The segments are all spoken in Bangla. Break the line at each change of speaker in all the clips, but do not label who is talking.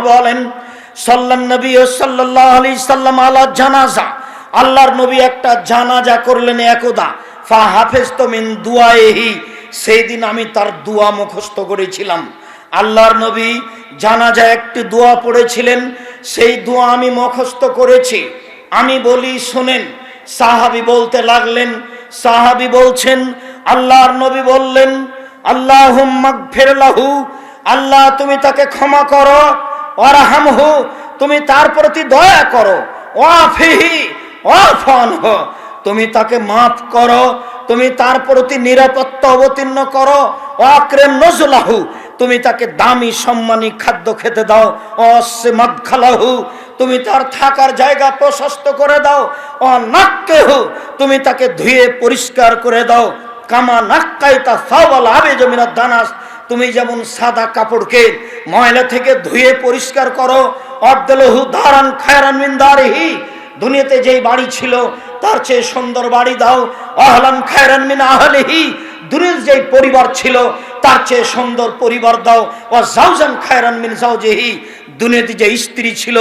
বলেন সাল্লাম আলা জানাজা। করলেন একদা সেই দিন আমি তার দোয়া মুখস্থ করেছিলাম। আল্লাহর নবী জানাজা একটি দোয়া পড়েছিলেন, সেই দোয়া আমি মুখস্থ করেছি। আমি বলি, শোনেন, সাহাবি বলতে লাগলেন, সাহাবি বলছেন, আল্লাহর নবী বললেন আল্লাহ লাহু আল্লাহ, তুমি তাকে ক্ষমা করো। ওয়ারহামহু, তুমি তার প্রতি দয়া করো। ওয়াফিহি ওয়াফানহ তুমি তাকে মাফ করো। তুমি তার প্রতি নিরাপত্তা অবতীর্ণ করো। অক্রেম নজলাহু, তুমি তাকে দামি, সম্মানী খাদ্য খেতে দাও। অসে মাদখালাহু, তুমি তার থাকার জায়গা প্রশস্ত করে দাও। অ নাক্কেহু তুমি তাকে ধুয়ে পরিষ্কার করে দাও। কামা নাক্কাই তা সাওয়াল আবে জমিনার দানাস তুমি যেমন সাদা কাপড়কে ময়লা থেকে ধুয়ে পরিষ্কার করো অর্দলহু দারান খায়রান মিন দারিহি, দুনিয়াতে যেই বাড়ি ছিল, তার চেয়ে সুন্দর বাড়ি দাও, আহলান খায়রান মিন আহলিহি, দুনিয়ার যেই পরিবার ছিল, তার চেয়ে সুন্দর পরিবার দাও ও জাউজান খায়রান মিন জাউজেহি দুনিয়াতে যে স্ত্রী ছিল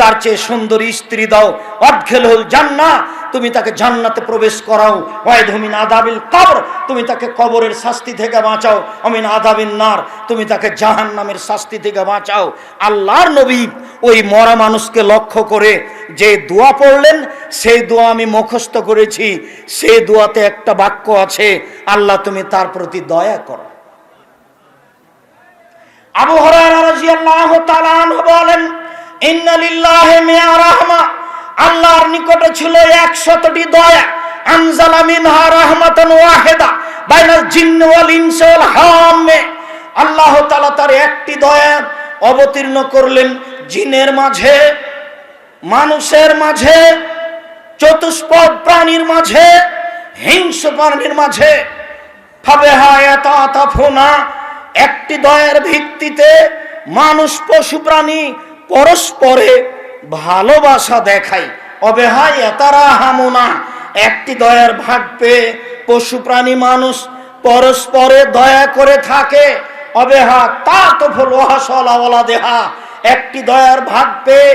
তার চেয়ে সুন্দর স্ত্রী দাও। অর্ঘেল হল জান্না। তুমি তাকে জান্নাতে প্রবেশ করাও। ওয়াইধমিন আদাবিল কবর। তুমি তাকে কবরের শাস্তি থেকে বাঁচাও। অমিন আদাবিন নার। তুমি তাকে জাহান নামের শাস্তি থেকে বাঁচাও। আল্লাহর নবী ওই মরা মানুষকে লক্ষ্য করে যে দোয়া পড়লেন, সেই দোয়া আমি মুখস্থ করেছি। সেই দোয়াতে একটা বাক্য আছে, আল্লাহ তুমি তার প্রতি দয়া করো। আবু আনহু বলেন আল্লাহর নিকটে ছিল 100টি দয়া। একটি দয়া অবতীর্ণ করলেন জিনের মাঝে, মানুষের মাঝে, চতুষ্পদ প্রাণীর মাঝে, হিংস্র প্রাণীর মাঝে। একটি দয়ের ভিত্তিতে মানুষ পশু প্রাণী পরস্পরে ভালোবাসা দেখায় অবেহাই এতারা হামুনা। একটি দয়ার ভাগ পেয়ে পশু প্রাণী মানুষ পরস্পরে দয়া করে থাকে। অবেহা তা তো ফল ওহাসলা দেহা। একটি দয়ার ভাগ পেয়ে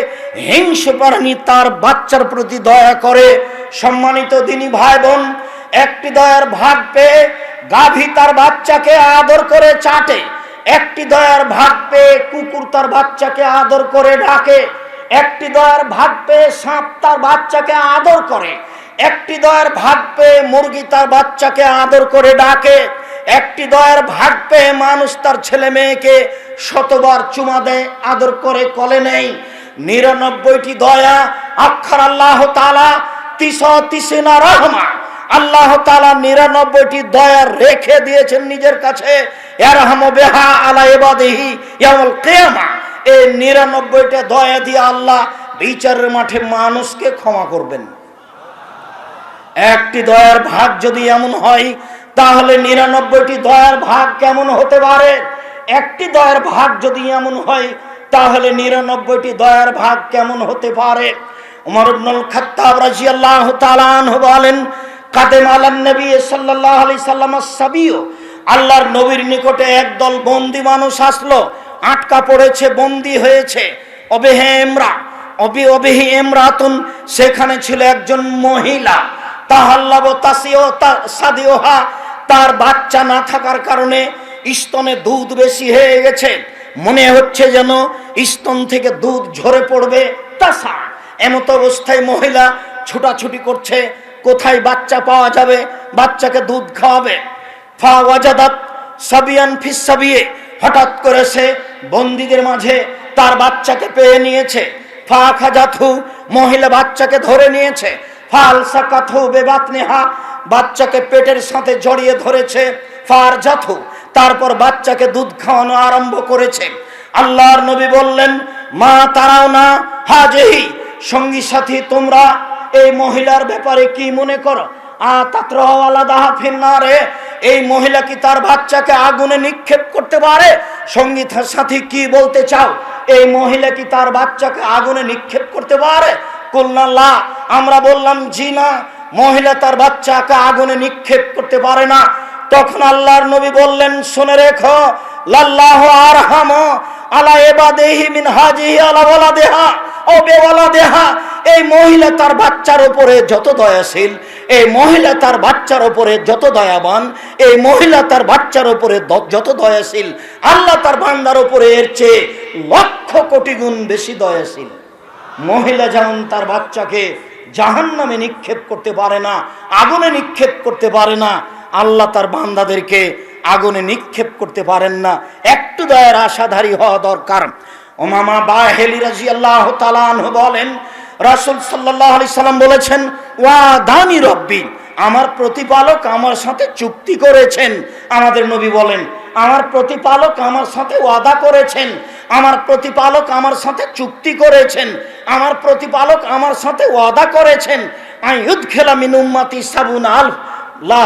হিংস্র প্রাণী তার বাচ্চার প্রতি দয়া করে। সম্মানিত দিনী ভাই বোন একটি দয়ার ভাগ পেয়ে গাভী তার বাচ্চাকে আদর করে চাটে। একটি দয়ার ভাগ পেয়ে কুকুর তার বাচ্চাকে আদর করে ডাকে। একটি দয়ার ভাগ পেয়ে সাপ তার বাচ্চাকে আদর করে। একটি দয়ার ভাগ পেয়ে মুরগি তার বাচ্চাকে আদর করে ডাকে। একটি দয়ার ভাগ পেয়ে মানুষ তার ছেলে মেয়েকে শতবার চুমা দেয়, আদর করে, কলে নেই নিরানব্বইটি দয়া আক্ষর আল্লাহ তালা তিস তিসিনা রহমা আল্লাহ তালা নিরানব্বইটি দয়া রেখে দিয়েছেন নিজের কাছে। বেহা আলা এই নিরানব্বইটা দয়া দিয়ে আল্লাহ বিচারের মাঠে মানুষকে ক্ষমা করবেন। একটি দয়ার ভাগ যদি এমন হয়, তাহলে নিরানব্বইটি দয়ার ভাগ কেমন হতে পারে? একটি দয়ার ভাগ যদি এমন হয়, তাহলে নিরানব্বইটি দয়ার ভাগ কেমন হতে পারে? উমর ইবনুল খাত্তাব রাদিয়াল্লাহু তাআলা বলেন কাদেম আলান নবী সাল্লাল্লাহু আলাইহি সাল্লাম সাবিও আল্লাহর নবীর নিকটে একদল বন্দি মানুষ আসলো, আটকা পড়েছে, বন্দি হয়েছে। অবেহে এমরা অবি, অবিহি এমরাতুন সেখানে ছিল একজন মহিলা। তাহাল্লাব তাসিও সাদিওহা তার বাচ্চা না থাকার কারণে স্তনে দুধ বেশি হয়ে গেছে। মনে হচ্ছে যেন স্তন থেকে দুধ ঝরে পড়বে। তাসা, এমত অবস্থায় মহিলা ছুটাছুটি করছে। কোথায় বাচ্চা পাওয়া যাবে? বাচ্চাকে দুধ খাওয়াবে। ফা ওয়াজাদাত সাবিয়ান ফিস সাবিয়ে। হঠাৎ করে সে বন্দীদের মাঝে তার বাচ্চাকে পেয়ে নিয়েছে। ফা খাজাথু মহিলা বাচ্চাকে ধরে নিয়েছে। ফাল সাকাথু বেবাতনেহা, বাচ্চাকে পেটের সাথে জড়িয়ে ধরেছে। ফার জাথু তারপর বাচ্চাকে দুধ খাওয়ানো আরম্ভ করেছে। আল্লাহর নবী বললেন, মা তারাও না হাজেহি, সঙ্গী সাথী তোমরা এই মহিলার ব্যাপারে কি মনে করো? এই মহিলা কি তার বাচ্চাকে আগুনে নিক্ষেপ করতে পারে? সংগীত সাথী কি বলতে চাও? এই মহিলা কি তার বাচ্চাকে আগুনে নিক্ষেপ করতে পারে? কল্যাণলা আমরা বললাম, জি না। মহিলা তার বাচ্চাকে আগুনে নিক্ষেপ করতে পারে না। তখন আল্লাহর নবী বললেন, শুনে রেখো, লাল্লাহ আরহাম আলা এবাদেহি মিন হাজিহি আলা ওয়ালা দেহা ও বেওয়ালা দেহা এই মহিলা তার বাচ্চার উপরে যত দয়াশীল, এই মহিলা তার বাচ্চার উপরে যত দয়াবান, এই মহিলা তার বাচ্চার উপরে দ- যত দয়াশীল, আল্লাহ তার বান্দার উপরে এর চেয়ে লক্ষ কোটি গুণ বেশি দয়াশীল। মহিলা যেমন তার বাচ্চাকে জাহান নামে নিক্ষেপ করতে পারে না, আগুনে নিক্ষেপ করতে পারে না আল্লাহ তার বান্দাদেরকে আগুনে নিক্ষেপ করতে পারেন না। একটু দয়ার আশাধারী হওয়া দরকার। ওমামা বাহেলি রাজি আল্লাহ বলেন, রাসুল সাল্লাহ আলি সাল্লাম বলেছেন, ওয়া দানি রব্বি আমার প্রতিপালক আমার সাথে চুক্তি করেছেন। আমাদের নবী বলেন, আমার প্রতিপালক আমার সাথে ওয়াদা করেছেন, আমার প্রতিপালক আমার সাথে চুক্তি করেছেন, আমার প্রতিপালক আমার সাথে ওয়াদা করেছেন। আইয়ুদ খেলা মিন উম্মাতি সাবুন আল লা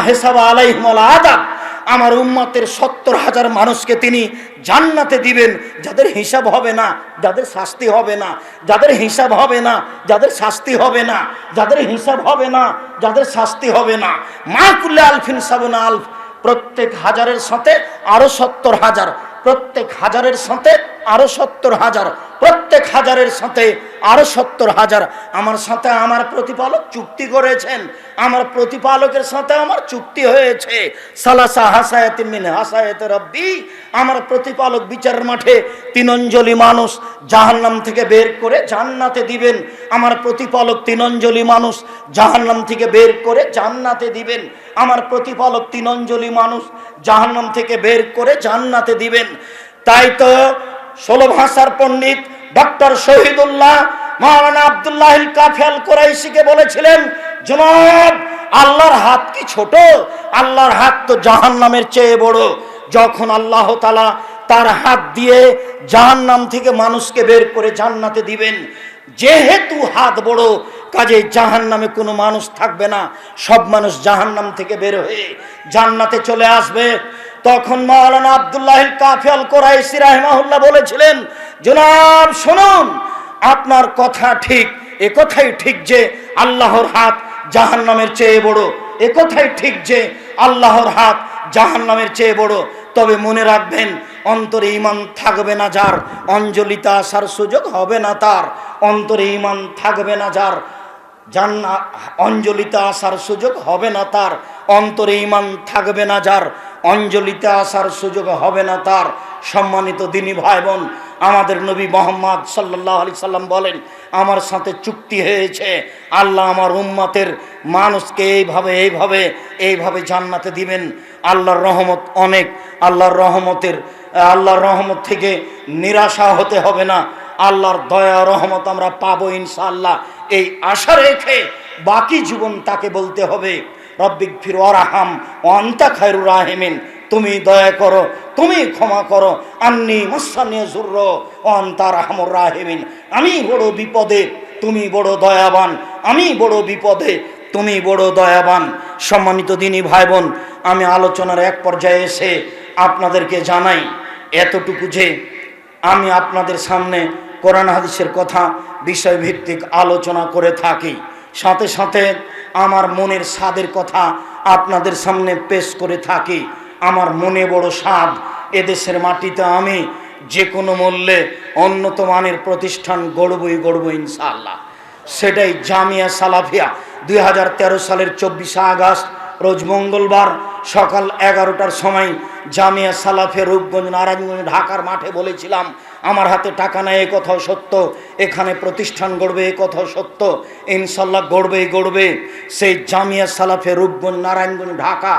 আমার উম্মাতের সত্তর হাজার মানুষকে তিনি জান্নাতে দিবেন, যাদের হিসাব হবে না, যাদের শাস্তি হবে না, যাদের হিসাব হবে না, যাদের শাস্তি হবে না, যাদের হিসাব হবে না, যাদের শাস্তি হবে না। মা কুল্লে আলফিন সাবুন আলফ। প্রত্যেক হাজারের সাথে আরও সত্তর হাজার। প্রত্যেক হাজারের সাথে আরও সত্তর হাজার, প্রত্যেক হাজারের সাথে আরও সত্তর হাজার। আমার সাথে আমার প্রতিপালক চুক্তি করেছেন। আমার প্রতিপালকের সাথে আমার চুক্তি হয়েছে। সালাসা হাসায়াত মিন হাসায়াত রব্বি। আমার প্রতিপালক বিচারের মাঠে তিনঞ্জলি মানুষ জাহান্নাম থেকে বের করে জান্নাতে দিবেন। আমার প্রতিপালক তিনঞ্জলি মানুষ জাহান্নাম থেকে বের করে জান্নাতে দিবেন। আমার প্রতিপালক তিনঞ্জলি মানুষ জাহান্নাম থেকে বের করে জান্নাতে দিবেন। তাই তো ষোলো ভাষার পণ্ডিত ডক্টর শহীদুল্লাহ মহারানা আবদুল্লাহ কাফিয়াল কোরাইশিকে বলেছিলেন, জনাব, আল্লাহর হাত কি ছোট? আল্লাহর হাত তো জাহান্নামের চেয়ে বড়। যখন আল্লাহ তালা তার হাত দিয়ে জাহান্নাম থেকে মানুষকে বের করে জান্নাতে দিবেন, যেহেতু হাত বড়, কাজে জাহান নামে কোনো মানুষ থাকবে না। সব মানুষ জাহান্নাম থেকে বের হয়ে জান্নাতে চলে আসবে। তখন মাওলানা আবদুল্লাহ কাফিয়াল কোরাইসি রাহমাহুল্লাহ বলেছিলেন, জনাব, শুনুন, আপনার কথা ঠিক, এ কথাই ঠিক যে আল্লাহর হাত জাহান্নামের চেয়ে বড়, এ কথাই ঠিক যে আল্লাহর হাত জাহান্নামের চেয়ে বড়, তবে মনে রাখবেন, অন্তরে ইমান থাকবে না যার, অঞ্জলিতে আসার সুযোগ হবে না তার, অন্তরে ইমান থাকবে না যার, জান্না, অঞ্জলিতে আসার সুযোগ হবে না তার, অন্তরে ইমান থাকবে না যার অঞ্জলিতে আসার সুযোগ হবে না তার। সম্মানিত দিনী ভাই বোন আমাদের নবী মোহাম্মদ সাল্লাহ আলি সাল্লাম বলেন, আমার সাথে চুক্তি হয়েছে। আল্লাহ আমার উম্মাতের মানুষকে এইভাবে এইভাবে এইভাবে জান্নাতে দিবেন। আল্লাহর রহমত অনেক। আল্লাহর রহমতের, আল্লাহর রহমত থেকে নিরাশা হতে হবে না। আল্লাহর দয়া, রহমত আমরা পাবো ইনশাআল্লাহ। এই আশা রেখে বাকি জীবন তাকে বলতে হবে। রব্বিক ফির ওরাহাম অন্তা খায়রুর রাহেমিন। তুমি দয়া করো, তুমি ক্ষমা করো। আন্নি মাসানিয়া জুর্র অন্তা রাহমুর রাহেমিন। আমি বড় বিপদে, তুমি বড় দয়াবান। আমি বড় বিপদে, তুমি বড় দয়াবান। সম্মানিত দিনী ভাই বোন আমি আলোচনার এক পর্যায়ে এসে আপনাদেরকে জানাই এতটুকু যে আমি আপনাদের সামনে কোরআন হাদিসের কথা বিষয়ভিত্তিক আলোচনা করে থাকি। সাথে সাথে আমার মনের স্বাদের কথা আপনাদের সামনে পেশ করে থাকি। আমার মনে বড় স্বাদ। এদেশের মাটিতে আমি যে কোনো মূল্যে উন্নত মানের প্রতিষ্ঠান গড়বই গড়ব ইনশাআল্লাহ। সেটাই জামিয়া সালাফিয়া। দুই হাজার তেরো সালের চব্বিশে আগস্ট, রোজ মঙ্গলবার সকাল এগারোটার সময় জামিয়া সালাফে রূপগঞ্জ, নারায়ণগঞ্জ, ঢাকার মাঠে বলেছিলাম আমার হাতে টাকা নেই, এ কথাও সত্য। এখানে প্রতিষ্ঠান গড়বে, এ কথাও সত্য। ইনশাল্লাহ গড়বেই গড়বে। সেই জামিয়া সালাফে রূপগঞ্জ, নারায়ণগঞ্জ, ঢাকা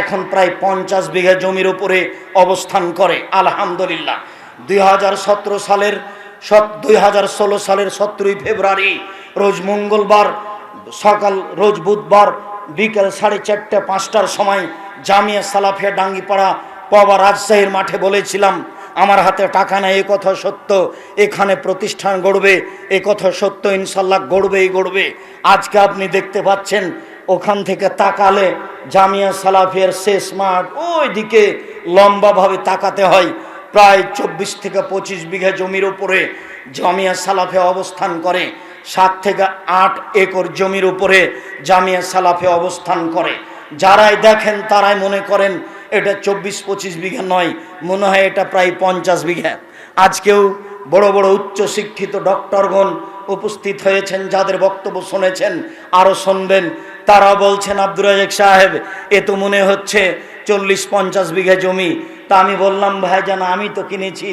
এখন প্রায় পঞ্চাশ বিঘা জমির উপরে অবস্থান করে, আলহামদুলিল্লাহ। দুই হাজার সতেরো সালের দুই সালের সতেরোই ফেব্রুয়ারি, রোজ মঙ্গলবার সকাল, রোজ বুধবার বিকেল সাড়ে চারটে, পাঁচটার সময় জামিয়া সালাফিয়া ডাঙ্গিপাড়া পাবা রাজশাহীর মাঠে বলেছিলাম আমার হাতে টাকা নেই, এ কথা সত্য। এখানে প্রতিষ্ঠান গড়বে, এ কথা সত্য, ইনশাল্লাহ গড়বেই গড়বে। আজকে আপনি দেখতে পাচ্ছেন, ওখান থেকে তাকালে জামিয়া সালাফিয়ার শেষ মাঠ ওই দিকে লম্বাভাবে তাকাতে হয়। প্রায় চব্বিশ থেকে পঁচিশ বিঘা জমির উপরে জামিয়া সালাফে অবস্থান করে। সাত থেকে আট একর জমির উপরে জামিয়া সালাফে অবস্থান করে। যারাই দেখেন, তারাই মনে করেন এটা চব্বিশ পঁচিশ বিঘা নয়, মনে হয় এটা প্রায় পঞ্চাশ বিঘা। আজকেও বড় বড় উচ্চ শিক্ষিত ডক্টরগণ উপস্থিত হয়েছেন, যাদের বক্তব্য শুনেছেন আরও শুনবেন। তারা বলছেন, আব্দুর রাজাক সাহেব, এ তো মনে হচ্ছে চল্লিশ পঞ্চাশ বিঘা জমি। তা আমি বললাম ভাই জান আমি তো কিনেছি,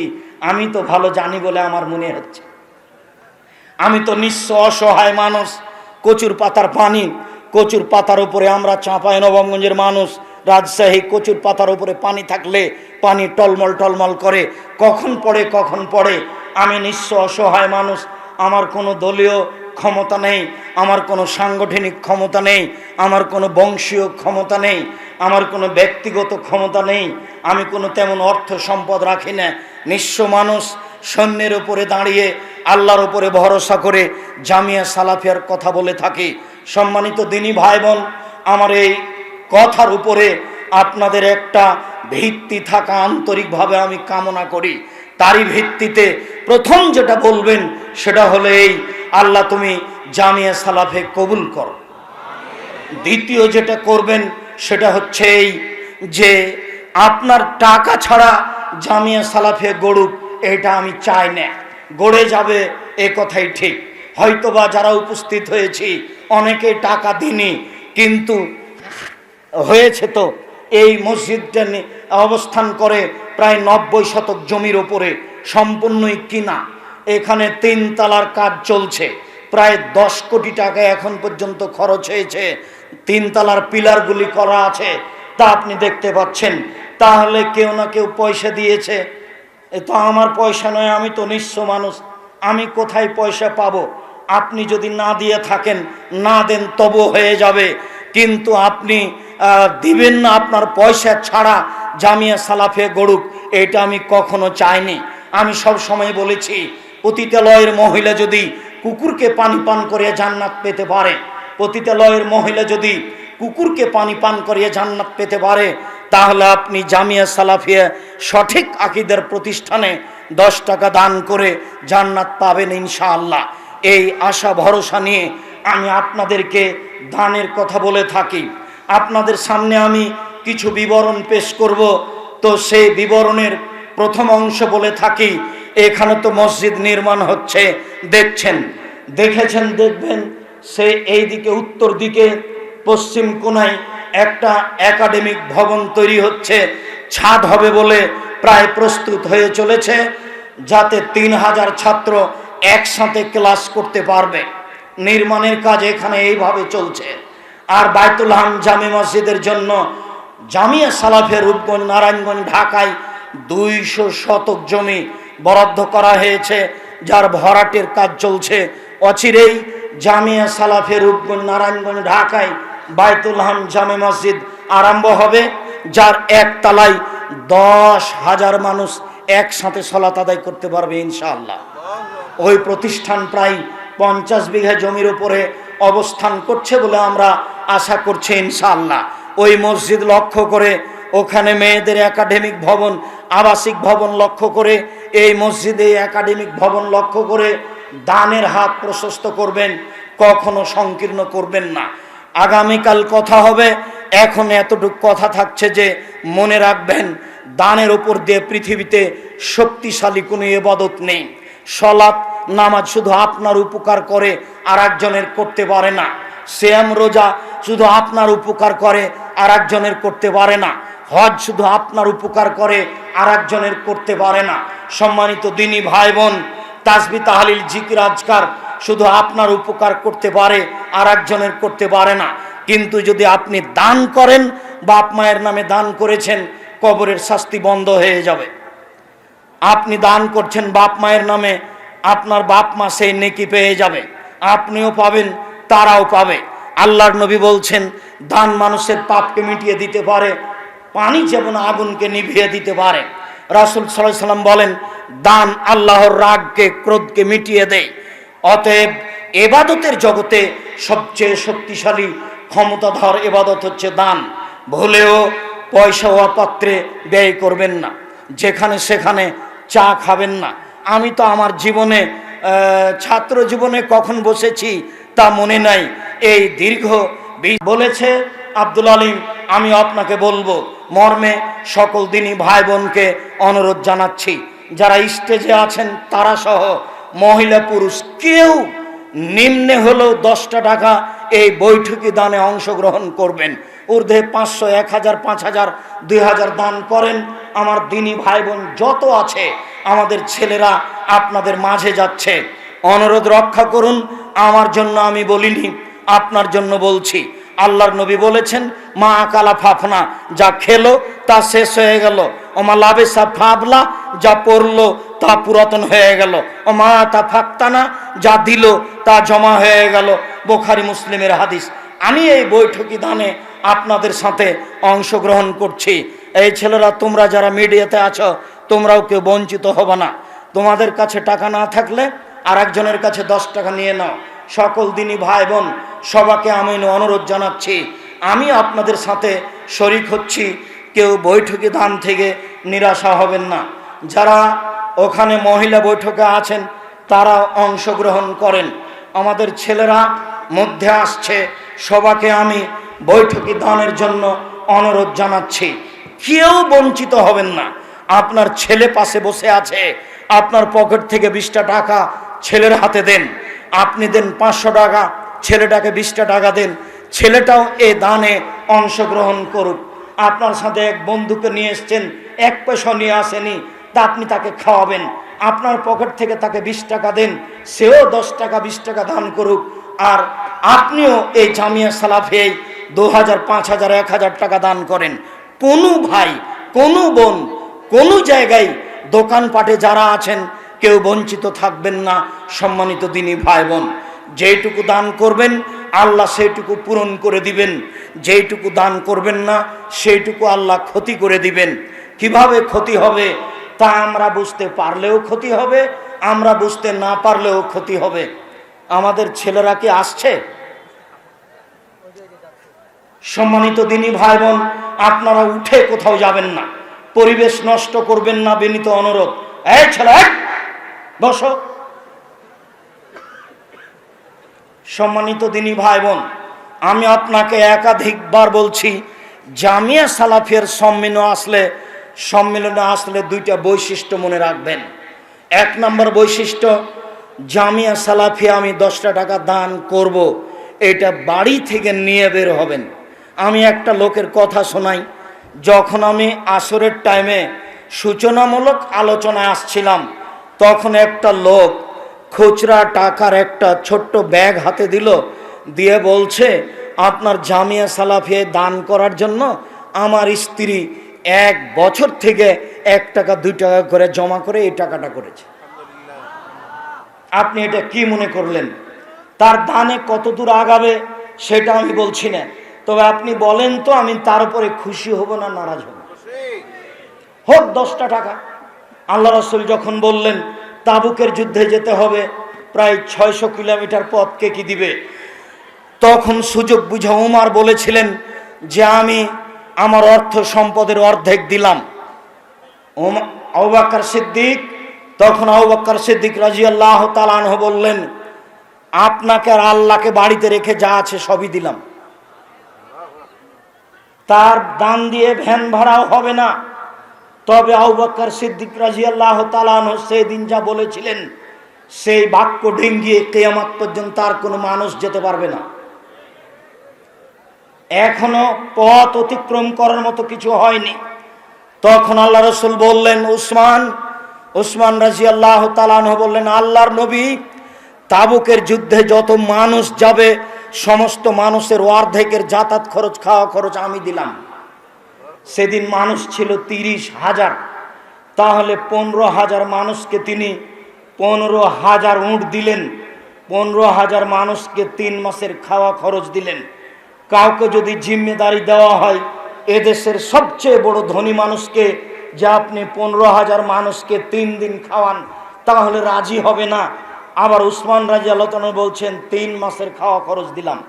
আমি তো ভালো জানি বলে আমার মনে হচ্ছে। আমি তো নিঃস্ব অসহায় মানুষ, কচুর পাতার পানি কচুর পাতার উপরে আমরা চাঁপাই নবমগঞ্জের মানুষ, রাজশাহী কচুর পাতার উপরে পানি থাকলে পানি টলমল টলমল করে। কখন পড়ে কখন পড়ে? আমি নিঃস্ব অসহায় মানুষ, আমার কোনো দলীয় ক্ষমতা নেই, আমার কোনো সাংগঠনিক ক্ষমতা নেই, আমার কোনো বংশীয় ক্ষমতা নেই, আমার কোনো ব্যক্তিগত ক্ষমতা নেই, আমি কোনো তেমন অর্থ সম্পদ রাখি না। নিঃস্ব মানুষ সৈন্যের উপরে দাঁড়িয়ে আল্লাহর উপরে ভরসা করে জামিয়া সালাফিয়ার কথা বলে থাকি। সম্মানিত দিনী ভাই বোন আমার এই কথার উপরে আপনাদের একটা ভিত্তি থাকা আন্তরিকভাবে আমি কামনা করি। তারই ভিত্তিতে প্রথম যেটা বলবেন, সেটা হলো এই, আল্লাহ তুমি জামিয়া সালাফে কবুল করো। দ্বিতীয় যেটা করবেন, সেটা হচ্ছে এই যে, আপনার টাকা ছাড়া জামিয়া সালাফে গড়ুক, এটা আমি চাই না। গড়ে যাবে এ কথাই ঠিক। হয়তোবা যারা উপস্থিত হয়েছি, অনেকে টাকা দিনি কিন্তু হয়েছে তো। এই মসজিদটা অবস্থান করে প্রায় নব্বই শতক জমির ওপরে, সম্পূর্ণই কিনা। এখানে তিন তালার কাজ চলছে। প্রায় দশ কোটি টাকা এখন পর্যন্ত খরচ হয়েছে। তিন তালার পিলারগুলি করা আছে। তা আপনি দেখতে পাচ্ছেন। তাহলে কেউ না কেউ পয়সা দিয়েছে। এ তো আমার পয়সা নয়, আমি তো নিঃস্ব মানুষ। আমি কোথায় পয়সা পাবো? আপনি যদি না দিয়ে থাকেন, না দেন তবু হয়ে যাবে। কিন্তু আপনি দিবেন না আপনার পয়সা ছাড়া জামিয়া সালাফে গড়ুক। এটা আমি কখনো চাইনি। আমি সব সময় বলেছি, পতিতালয়ের মহিলা যদি কুকুরকে পানি পান করিয়ে জান্নাত পেতে পারে, পতিতালয়ের মহিলা যদি কুকুরকে পানি পান করিয়ে জান্নাত পেতে পারে, তাহলে আপনি জামিয়া সালাফিয়া সঠিক আকিদের প্রতিষ্ঠানে দশ টাকা দান করে জান্নাত পাবেন ইনশাআল্লাহ। এই আশা, ভরসা নিয়ে আমি আপনাদেরকে দানের কথা বলে থাকি। আপনাদের সামনে আমি কিছু বিবরণ পেশ করব। তো সেই বিবরণের প্রথম অংশ বলে থাকি, এখানে তো মসজিদ নির্মাণ হচ্ছে। দেখছেন, দেখেছেন, দেখবেন, সে এই দিকে, উত্তর দিকে, পশ্চিম কোনায় একটা একাডেমিক ভবন তৈরি হচ্ছে। ছাদ হবে বলে প্রায় প্রস্তুত হয়ে চলেছে, যাতে তিন হাজার ছাত্র একসাথে ক্লাস করতে পারবে। নির্মাণের কাজ এখানে এইভাবে চলছে। আর বাইতুল হাম জামে মসজিদের জন্য জামিয়া সালাফের রূপগঞ্জ, নারায়ণগঞ্জ, ঢাকায় দুইশো শতক জমি বরাদ্দ করা হয়েছে, যার ভরাটের কাজ চলছে অচিরেই। জামিয়া সালাফের রূপগঞ্জ, নারায়ণগঞ্জ, ঢাকায় বাইতুল হাম জামে মসজিদ আরম্ভ হবে। যার এক তালায় দশ হাজার মানুষ একসাথে সলাত আদায় করতে পারবে ইনশাআল্লাহ। ওই প্রতিষ্ঠান প্রায় পঞ্চাশ বিঘা জমির উপরে অবস্থান করছে বলে আমরা আশা করছি ইনশাআল্লাহ। ওই মসজিদ লক্ষ্য করে, ওখানে মেয়েদের একাডেমিক ভবন, আবাসিক ভবন লক্ষ্য করে, এই মসজিদে একাডেমিক ভবন লক্ষ্য করে দানের হাত প্রশস্ত করবেন, কখনো সংকীর্ণ করবেন না। আগামীকাল কথা হবে এখন এতটুকু কথা থাকছে যে মনে রাখবেন, দানের উপর দিয়ে পৃথিবীতে শক্তিশালী কোনো এবাদত নেই। সলাৎ, নামাজ শুধু আপনার উপকার করে আর একজনের করতে পারে না। শ্যাম রোজা শুধু আপনার উপকার করে আর একজনের করতে পারে না। হজ শুধু আপনার উপকার করে আর একজনের করতে পারে না। সম্মানিত দিনী ভাই বোন তাসবি, তাহালিল, জিকির, আজকার শুধু আপনার উপকার করতে পারে আর একজনের করতে পারে না। কিন্তু যদি আপনি দান করেন, বাপ মায়ের নামে দান করেছেন, কবরের শাস্তি বন্ধ হয়ে যাবে। আপনি দান করছেন বাপ মায়ের নামে, আপনার বাপ মা সেই নেকি পেয়ে যাবে। আপনিও পাবেন, তারাও পাবে। আল্লাহর নবী বলছেন, দান মানুষের পাপকে মিটিয়ে দিতে পারে, পানি যেমন আগুনকে নিভিয়ে দিতে পারে। রাসুল সাল্লাহ সাল্লাম বলেন, দান আল্লাহর রাগকে, ক্রোধকে মিটিয়ে দেয়। অতএব এবাদতের জগতে সবচেয়ে শক্তিশালী ক্ষমতাধর এবাদত হচ্ছে দান। ভুলেও পয়সা হওয়া পাত্রে ব্যয় করবেন না। যেখানে সেখানে চা খাবেন না। আমি তো আমার জীবনে ছাত্র জীবনে কখন বসেছি তা মনে নাই। এই দীর্ঘ বলেছে আব্দুল আলিম, আমি আপনাকে বলব, মর্মে সকল দিনই ভাই বোনকে অনুরোধ জানাচ্ছি। যারা স্টেজে আছেন, তারা সহ মহিলা পুরুষ কেউ নিম্নে হলেও দশটা টাকা এই বৈঠকি দানে অংশগ্রহণ করবেন। ঊর্ধ্বে পাঁচশো, এক হাজার, পাঁচ হাজার, দুই হাজার দান করেন। আমার দিনী ভাই বোন যত আছে, আমাদের ছেলেরা আপনাদের মাঝে যাচ্ছে। অনুরোধ রক্ষা করুন। আমার জন্য আমি বলিনি, আপনার জন্য বলছি। আল্লাহর নবী বলেছেন, মা আকালা ফাফনা, যা খেলো তা শেষ হয়ে গেল। ওমা লাবেসা ফাবলা, যা পড়ল তা পুরাতন হয়ে গেল। ও মা তা ফাক্তানা যা দিল তা জমা হয়ে গেল। বোখারি মুসলিমের হাদিস। আমি এই বৈঠকি দানে আপনাদের সাথে অংশগ্রহণ করছি। এই ছেলেরা, তোমরা যারা মিডিয়াতে আছো, তোমরাও কেউ বঞ্চিত হবে না। তোমাদের কাছে টাকা না থাকলে আর একজনের কাছে দশ টাকা নিয়ে নাও। সকল দিনই ভাই বোন, সবাকে আমি অনুরোধ জানাচ্ছি, আমি আপনাদের সাথে শরিক হচ্ছি, কেউ বৈঠকি দান থেকে নিরাশা হবেন না। যারা ওখানে মহিলা বৈঠকে আছেন, তারা অংশগ্রহণ করেন। আমাদের ছেলেরা মধ্যে আসছে, সবাকে আমি বৈঠকি দানের জন্য অনুরোধ জানাচ্ছি। কেউ বঞ্চিত হবেন না। আপনার ছেলে পাশে বসে আছে, আপনার পকেট থেকে বিশটা টাকা ছেলের হাতে দেন। আপনি দেন পাঁচশো টাকা, ছেলেটাকে বিশটা টাকা দেন, ছেলেটাও এ দানে অংশগ্রহণ করুক। আপনার সাথে এক বন্ধুকে নিয়ে এসছেন, এক পয়সা নিয়ে আসেনি, তা আপনি তাকে খাওয়াবেন। আপনার পকেট থেকে তাকে বিশ টাকা দেন, সেও দশ টাকা, বিশ টাকা দান করুক। আর আপনিও এই জামিয়া সালাফে দু হাজার, পাঁচ হাজার, এক হাজার টাকা দান করেন। কোনো ভাই, কোনো বোন, কোনো জায়গায় দোকানপাটে যারা আছেন কেউ বঞ্চিত থাকবেন না, সম্মানিত দিনী ভাই বোন যেইটুকু দান করবেন, আল্লাহ সেইটুকু পূরণ করে দিবেন। যেইটুকু দান করবেন না, সেইটুকু আল্লাহ ক্ষতি করে দিবেন। কীভাবে ক্ষতি হবে, তা আমরা বুঝতে পারলেও ক্ষতি হবে, আমরা বুঝতে না পারলেও ক্ষতি হবে। আমাদের ছেলেরা কি আসছে? সম্মানিত দিনী ভাই বোন আপনারা উঠে কোথাও যাবেন না। পরিবেশ নষ্ট করবেন না, বিনীত অনুরোধ। এই ছেলে বসো সম্মানিত দিনী ভাই বোন আমি আপনাকে একাধিকবার বলছি, জামিয়া সালাফিয়ার সম্মেলন আসলে, সম্মেলনে আসলে দুইটা বৈশিষ্ট্য মনে রাখবেন এক নম্বর বৈশিষ্ট্য, জামিয়া সালাফিয়া আমি দশটা টাকা দান করব। এটা বাড়ি থেকে নিয়ে বের হবেন আমি একটা লোকের কথা শোনাই, যখন আমি আসরের টাইমে সূচনামূলক আলোচনায় আসছিলাম তখন একটা লোক খুচরা টাকার একটা ছোট্ট ব্যাগ হাতে দিল দিয়ে বলছে আপনার জামিয়া সালাফিয়ে দান করার জন্য আমার স্ত্রী এক বছর থেকে এক টাকা দুই টাকা করে জমা করে এই টাকাটা করেছে। আপনি এটা কি মনে করলেন? তার দানে কত দূর আগাবে সেটা আমি বলছি না। তবে আপনি বলেন তো আমি তার উপরে খুশি হব না নারাজ হব? হোক দশটা টাকা। আল্লাহ রসুল যখন বললেন, তাবুকের যুদ্ধে যেতে হবে, প্রায় ছয়শো কিলোমিটার পথ কে কি দিবে? তখন সুযোগ বুঝে উমার বলেছিলেন যে, আমি আমার অর্থ সম্পদের অর্ধেক দিলাম। আউবাক্কার সিদ্দিক, তখন আউবাক্কার সিদ্দিক রাজি আল্লাহ তালানহ বললেন, আপনাকে আর আল্লাহকে বাড়িতে রেখে যা আছে সবই দিলাম। তার দান দিয়ে ভ্যান ভাড়াও হবে না। তবে আউবাক্কার সিদ্দিক রাজি আল্লাহ তালানহ সেই দিন যা বলেছিলেন, সেই বাক্য ডেঙ্গিয়ে কেয়ামাত পর্যন্ত আর কোনো মানুষ যেতে পারবে না। এখনও পথ অতিক্রম করার মতো কিছু হয়নি। তখন আল্লাহ রসুল বললেন, উসমান উসমান রাজি আল্লাহ তালানহ বললেন, আল্লাহর নবী, তাবুকের যুদ্ধে যত মানুষ যাবে, সমস্ত মানুষের অর্ধেকের যাতায়াত খরচ, খাওয়া খরচ আমি দিলাম। সেদিন মানুষ ছিল তিরিশ হাজার। তাহলে পনেরো হাজার মানুষকে তিনি পনেরো হাজার উঁট দিলেন। পনেরো হাজার মানুষকে তিন মাসের খাওয়া খরচ দিলেন। কাউকে যদি জিম্মেদারি দেওয়া হয়, এদেশের সবচেয়ে বড় ধনী মানুষকে যে আপনি পনেরো হাজার মানুষকে তিন দিন খাওয়ান, তাহলে রাজি হবে না। আবার উসমান রাজি আলোচনা বলছেন, তিন মাসের খাওয়া খরচ দিলাম।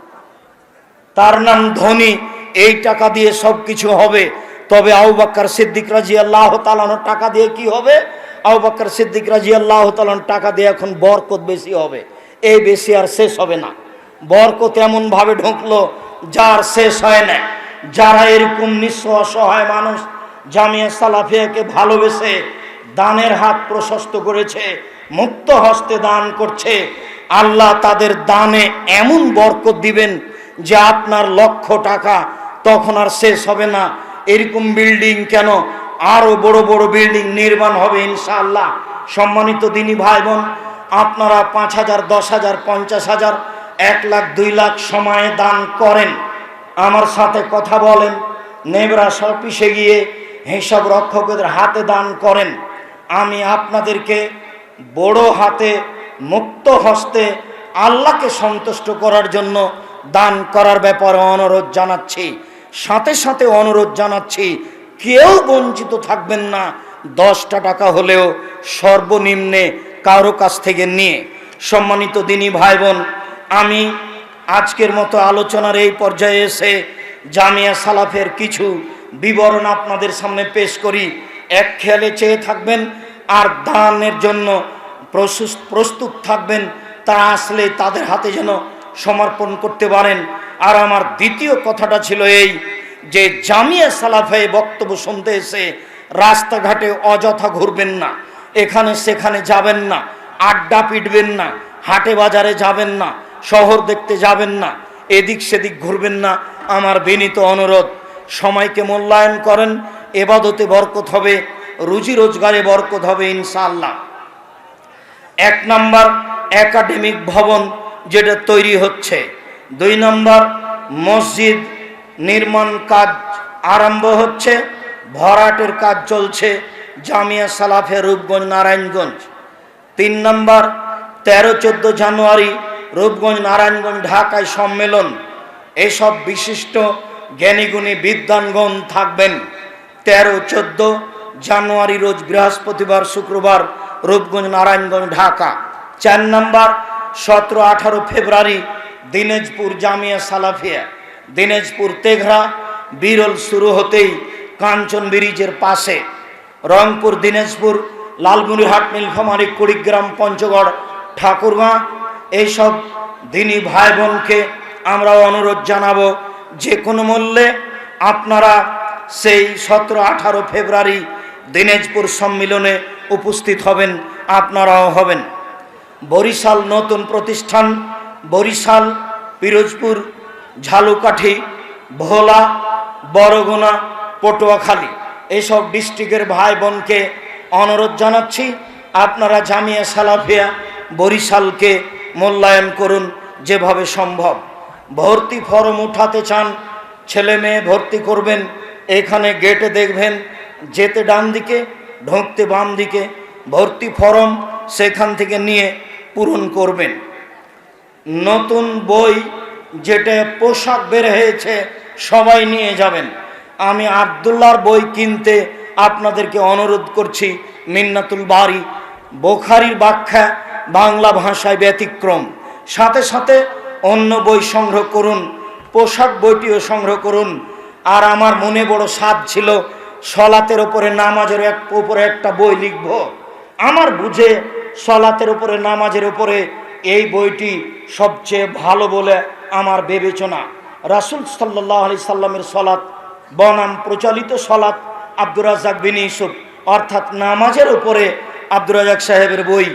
তার নাম ধনী। এই টাকা দিয়ে সব কিছু হবে। তবে আউ বাক্কার সিদ্দিক রাজি আল্লাহ তালানোর টাকা দিয়ে কি হবে? আউ বাক্কার সিদ্দিক রাজি আল্লাহ তালান টাকা দিয়ে এখন বরকত বেশি হবে। এই বেশি আর শেষ হবে না। বরকত এমন ভাবে ঢুকলো, যার শেষ হয় না। যারা এরকম নিঃস্ব অসহায় মানুষ, জামিয়া সালাফিয়াকে ভালোবেসে দানের হাত প্রশস্ত করেছে, মুক্ত হস্তে দান করছে, আল্লাহ তাদের দানে এমন বরকত দিবেন যে আপনার লক্ষ টাকা তখন আর শেষ হবে না। এরকম বিল্ডিং কেন? আরও বড় বড় বিল্ডিং নির্মাণ হবে ইনশাআল্লাহ। সম্মানিত দিনী ভাই বোন আপনারা পাঁচ হাজার, দশ হাজার, পঞ্চাশ হাজার, এক লাখ, দুই লাখ সময়ে দান করেন। আমার সাথে কথা বলেন, নেবরা অফিসে গিয়ে হিসাব রক্ষকদের হাতে দান করেন। আমি আপনাদেরকে বড় হাতে, মুক্ত হস্তে আল্লাহকে সন্তুষ্ট করার জন্য দান করার ব্যাপারে অনুরোধ জানাচ্ছি। সাথে সাথে অনুরোধ জানাচ্ছি, কেউ বঞ্চিত থাকবেন না। দশটা টাকা হলেও সর্বনিম্নে কারও কাছ থেকে নিয়ে। সম্মানিত দিনী ভাই বোন আমি আজকের মতো আলোচনার এই পর্যায়ে এসে জামিয়া সালাফের কিছু বিবরণ আপনাদের সামনে পেশ করি। এক খেয়ালে চেয়ে থাকবেন, আর দানের জন্য প্রস্তুত থাকবেন তারা আসলে তাদের হাতে যেন সমর্পণ করতে পারেন। আর আমার দ্বিতীয় কথাটা ছিল এই যে জামিয়া সালাফে বক্তব্য শুনতে এসে রাস্তাঘাটে অযথা ঘুরবেন না, এখানে সেখানে যাবেন না, আড্ডা পিটবেন না, হাটে বাজারে যাবেন না, শহর দেখতে যাবেন না, এদিক সেদিক ঘুরবেন না, আমার বিনীত অনুরোধ, সময়কে মূল্যায়ন করেন, এবাদতে বরকত হবে, রুজি রোজগারে বরকত হবে ইনশাআল্লাহ। এক নাম্বার একাডেমিক ভবন যেটা তৈরি হচ্ছে। দুই নম্বর, মসজিদ নির্মাণ কাজ আরম্ভ হচ্ছে, ভরাটের কাজ চলছে জামিয়া সালাফে রূপগঞ্জ নারায়ণগঞ্জ। তিন নম্বর, তেরো চোদ্দ জানুয়ারি রূপগঞ্জ নারায়ণগঞ্জ ঢাকায় সম্মেলন। এসব বিশিষ্ট জ্ঞানীগুণী বিদ্যানগণ থাকবেন। তেরো চোদ্দ জানুয়ারি রোজ বৃহস্পতিবার, শুক্রবার রূপগঞ্জ নারায়ণগঞ্জ ঢাকা। চার নম্বর, সতেরো আঠারো ফেব্রুয়ারি দিনাজপুর জামিয়া সালাফিয়া, দিনাজপুর তেঘরা, বিরল শুরু হতেই কাঞ্চন ব্রিজের পাশে রংপুর, দিনাজপুর লালমুড়িহাট নীলফামারী, কুড়িগ্রাম, পঞ্চগড়, ঠাকুরগাঁ, এইসব দিনী ভাই বোনকে আমরা অনুরোধ জানাব যে কোনো মূল্যে আপনারা সেই সতেরো, আঠারো ফেব্রুয়ারি দিনাজপুর সম্মিলনে উপস্থিত হবেন, আপনারাও হবেন। বরিশাল নতুন প্রতিষ্ঠান বরিশাল, পিরোজপুর, ঝালুকাঠি, ভোলা, বরগুনা, পটুয়াখালী। এসব ডিস্ট্রিক্টের ভাই বোনকে অনুরোধ জানাচ্ছি, আপনারা জামিয়া সালাফিয়া বরিশালকে মূল্যায়ন করুন যেভাবে সম্ভব। ভর্তি ফর্ম উঠাতে চান, ছেলে মেয়ে ভর্তি করবেন, এখানে গেটে দেখবেন, যেতে ডান দিকে, ঢুকতে বাম দিকে, ভর্তি ফর্ম সেখান থেকে নিয়ে পূরণ করবেন। নতুন বই যেটা পোশাক বের হয়েছে, সবাই নিয়ে যাবেন। আমি আবদুল্লার বই কিনতে আপনাদেরকে অনুরোধ করছি, মিন্নাতুল বাড়ি বোখারির ব্যাখ্যা, বাংলা ভাষায় ব্যতিক্রম। সাথে সাথে অন্য বই সংগ্রহ করুন, পোশাক বইটিও সংগ্রহ করুন। আর আমার মনে বড় স্বাদ ছিল, সলাতের ওপরে নামাজের এক, উপরে একটা বই লিখব। আমার বুঝে সলাতের উপরে, নামাজের উপরে এই বইটি সবচেয়ে ভালো বলে আমার বিবেচনা। রাসুল সাল্লাহ আলি সাল্লামের সলাৎ বনাম প্রচলিত সলাৎ আব্দুর রাজাক বিন ইউসুফ, অর্থাৎ নামাজের উপরে আব্দুর রাজাক সাহেবের বই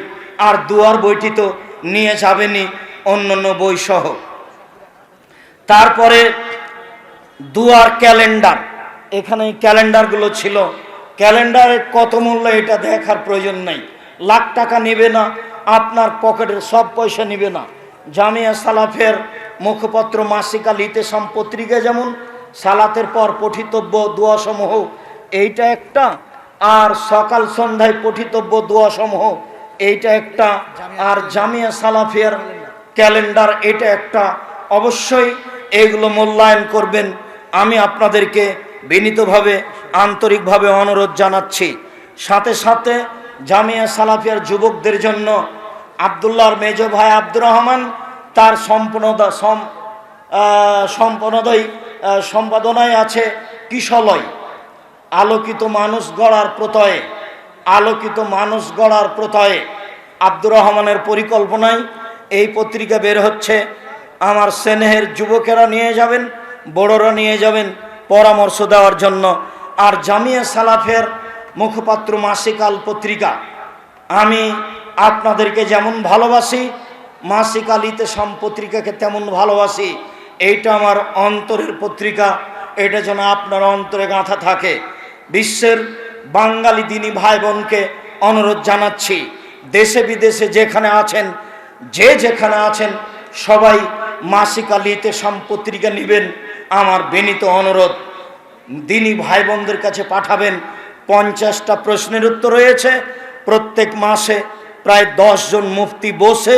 আর দুয়ার বইটি তো নিয়ে যাবেনি অন্য অন্য বই সহ তারপরে দুয়ার ক্যালেন্ডার। এখানে ক্যালেন্ডারগুলো ছিল। ক্যালেন্ডারের কত মূল্য এটা দেখার প্রয়োজন নেই। লাখ টাকা নেবে না, আপনার পকেটের সব পয়সা নেবে না। জামিয়া সালাফের মুখপত্র মাসিকা লিতেসাম পত্রিকা যেমন সালাতের পর পঠিতব্য দোয়াসমূহ, এইটা একটা। আর সকাল সন্ধ্যায় পঠিতব্য দোয়াসমূহ, এইটা একটা। আর জামিয়া সালাফিয়ার ক্যালেন্ডার এটা একটা। অবশ্যই এগুলো মূল্যায়ন করবেন। আমি আপনাদেরকে বিনীতভাবে, আন্তরিকভাবে অনুরোধ জানাচ্ছি। সাথে সাথে জামিয়া সালাফিয়ার যুবকদের জন্য আবদুল্লাহর মেজ ভাই আব্দুর রহমান, তার সম্পূর্ণতা সম সম্পূর্ণদয় সম্পাদনায় আছে কিশলয়। আলোকিত মানুষ গড়ার প্রত্যয়ে, আলোকিত মানুষ গড়ার প্রত্যয়ে আব্দুর রহমানের পরিকল্পনায় এই পত্রিকা বের হচ্ছে। আমার স্নেহের যুবকেরা নিয়ে যাবেন, বড়রা নিয়ে যাবেন পরামর্শ দেওয়ার জন্য। আর জামিয়া সালাফের মুখপাত্র মাসিকাল পত্রিকা, আমি আপনাদেরকে যেমন ভালোবাসি, মাসিক আলিতে সম পত্রিকাকে তেমন ভালোবাসি। এইটা আমার অন্তরের পত্রিকা, এটা যেন আপনার অন্তরে গাঁথা থাকে। বিশ্বের বাঙালি দিনী ভাই বোনকে অনুরোধ জানাচ্ছি, দেশে বিদেশে যেখানে আছেন, যে যেখানে আছেন, সবাই মাসিক আলিতে সম পত্রিকা নেবেন। আমার বিনীত অনুরোধ, দিনী ভাই বোনদের কাছে পাঠাবেন। পঞ্চাশটা প্রশ্নের উত্তর রয়েছে। প্রত্যেক মাসে প্রায় জন মুফতি বসে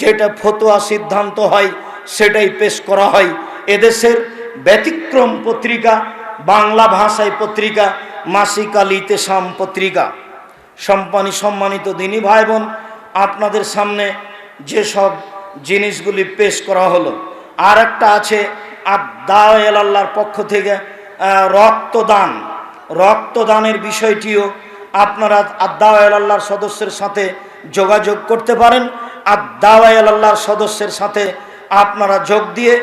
যেটা ফতোয়া সিদ্ধান্ত হয়, সেটাই পেশ করা হয়। এদেশের ব্যতিক্রম পত্রিকা, বাংলা ভাষায় পত্রিকা, মাসিক আলিতে সাম পত্রিকা। সম্পানি সম্মানিত দিনী ভাই বোন আপনাদের সামনে যেসব জিনিসগুলি পেশ করা হলো আর একটা আছে আদাল আল্লাহর পক্ষ থেকে রক্তদান। রক্তদানের বিষয়টিও আপনারা আদাওয়াল আল্লাহর সদস্যের সাথে যোগাযোগ করতে পারেন। আদাওয়াল আল্লাহর সদস্যের সাথে আপনারা যোগ দিয়ে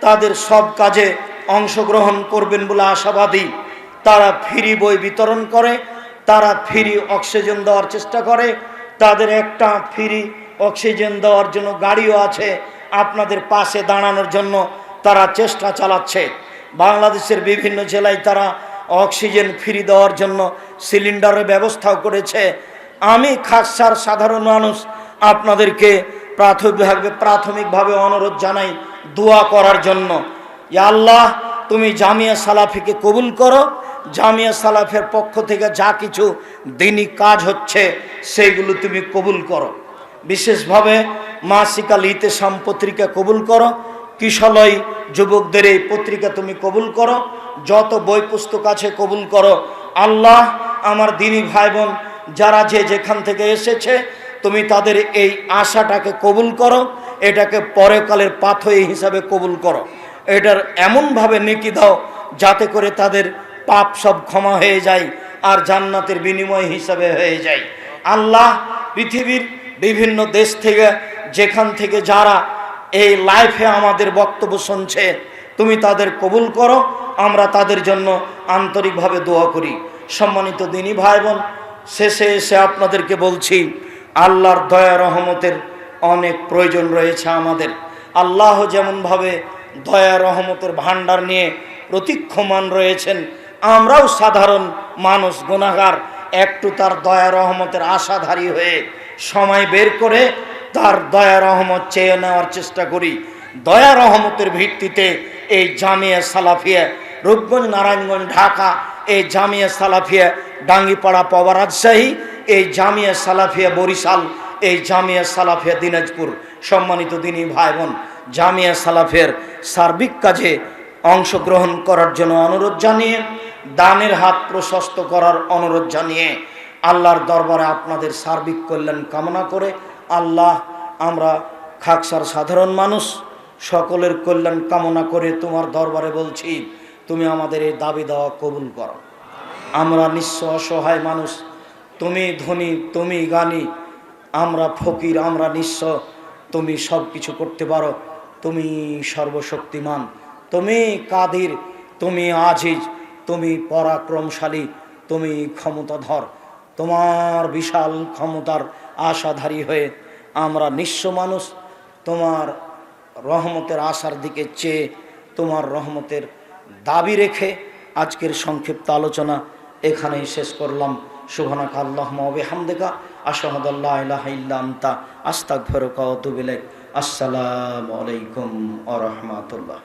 তাদের সব কাজে অংশগ্রহণ করবেন বলে আশাবাদী। তারা ফ্রি বই বিতরণ করে, তারা ফ্রি অক্সিজেন দেওয়ার চেষ্টা করে। তাদের একটা ফ্রি অক্সিজেন দেওয়ার জন্য গাড়িও আছে। আপনাদের পাশে দাঁড়ানোর জন্য তারা চেষ্টা চালাচ্ছে। বাংলাদেশের বিভিন্ন জেলায় তারা অক্সিজেন ফ্রি দেওয়ার জন্য সিলিন্ডারের ব্যবস্থাও করেছে। আমি খাসার সাধারণ মানুষ, আপনাদেরকে প্রাথমিকভাবে প্রাথমিকভাবে অনুরোধ জানাই দোয়া করার জন্য। আল্লাহ, তুমি জামিয়া সালাফিকে কবুল করো। জামিয়া সালাফের পক্ষ থেকে যা কিছু দিনই কাজ হচ্ছে, সেইগুলো তুমি কবুল করো। বিশেষভাবে মাসিকা লিতে সাম পত্রিকা কবুল করো। কিশলয় যুবকদের এই পত্রিকা তুমি কবুল করো। যত বই পুস্তক আছে কবুল করো। আল্লাহ, আমার দিনী ভাই বোন যারা যে যেখান থেকে এসেছে, তুমি তাদের এই আশাটাকে কবুল করো, এটাকে পরেকালের পাথয় হিসাবে কবুল করো। এটার এমনভাবে নেকি দাও যাতে করে তাদের পাপ সব ক্ষমা হয়ে যায় আর জান্নাতের বিনিময় হিসাবে হয়ে যায়। আল্লাহ পৃথিবীর বিভিন্ন দেশ থেকে, যেখান থেকে যারা এই লাইফে আমাদের বক্তব্য শুনছে, তুমি তাদের কবুল করো, আমরা তাদের জন্য আন্তরিকভাবে দোয়া করি। সম্মানিত দিনী ভাই বোন শেষে এসে আপনাদেরকে বলছি, আল্লাহর দয়া রহমতের অনেক প্রয়োজন রয়েছে আমাদের। আল্লাহ যেমনভাবে দয়া রহমতের ভাণ্ডার নিয়ে প্রতীক্ষমান রয়েছেন, আমরাও সাধারণ মানুষ গুণাগার একটু তার দয়া রহমতের আশাধারী হয়ে সময় বের করে তার দয়া রহমত চেয়ে নেওয়ার চেষ্টা করি। দয়া রহমতের ভিত্তিতে এই জামিয়া সালাফিয়া, রূপগঞ্জ, নারায়ণগঞ্জ, ঢাকা এই জামিয়া সালাফিয়া ডাঙ্গিপাড়া পাওয়া রাজশাহী, এই জামিয়া সালাফিয়া বরিশাল, এই জামিয়া সালাফিয়া দিনাজপুর, সম্মানিত দিনী ভাই বোন জামিয়া সালাফের সার্বিক কাজে অংশগ্রহণ করার জন্য অনুরোধ জানিয়ে, দানের হাত প্রশস্ত করার অনুরোধ জানিয়ে, আল্লাহর দরবারে আপনাদের সার্বিক কল্যাণ কামনা করে, আল্লাহ, আমরা খাকসার সাধারণ মানুষ, সকলের কল্যাণ কামনা করে তোমার দরবারে বলছি। তুমি আমাদের এই দাবি দেওয়া কবুল করো। আমরা নিঃস্ব অসহায় মানুষ। তুমি ধনী, তুমি গানি আমরা ফকির, আমরা নিঃস্ব। তুমি সব কিছু করতে পারো। তুমি সর্বশক্তিমান। তুমি কাদির, তুমি আজিজ। তুমি পরাক্রমশালী। তুমি ক্ষমতাধর। তোমার বিশাল ক্ষমতার আশাধারী হয়ে আমরা নিঃস্ব মানুষ। তোমার রহমতের আশার দিকে চেয়ে তোমার রহমতের দাবি রেখে আজকের সংক্ষিপ্ত আলোচনা এখানেই শেষ করলাম। শোভনাকাল্লাহমদেকা আসহামদুল্লাহ আস্তাক ফেরকা তুবিলেক আল্লা ইলাহা ইল্লা আনতা। আস্তাগফিরুকা ওয়া আতুবু ইলাইক। আসসালামু আলাইকুম আ রাহমাতুল্লাহ।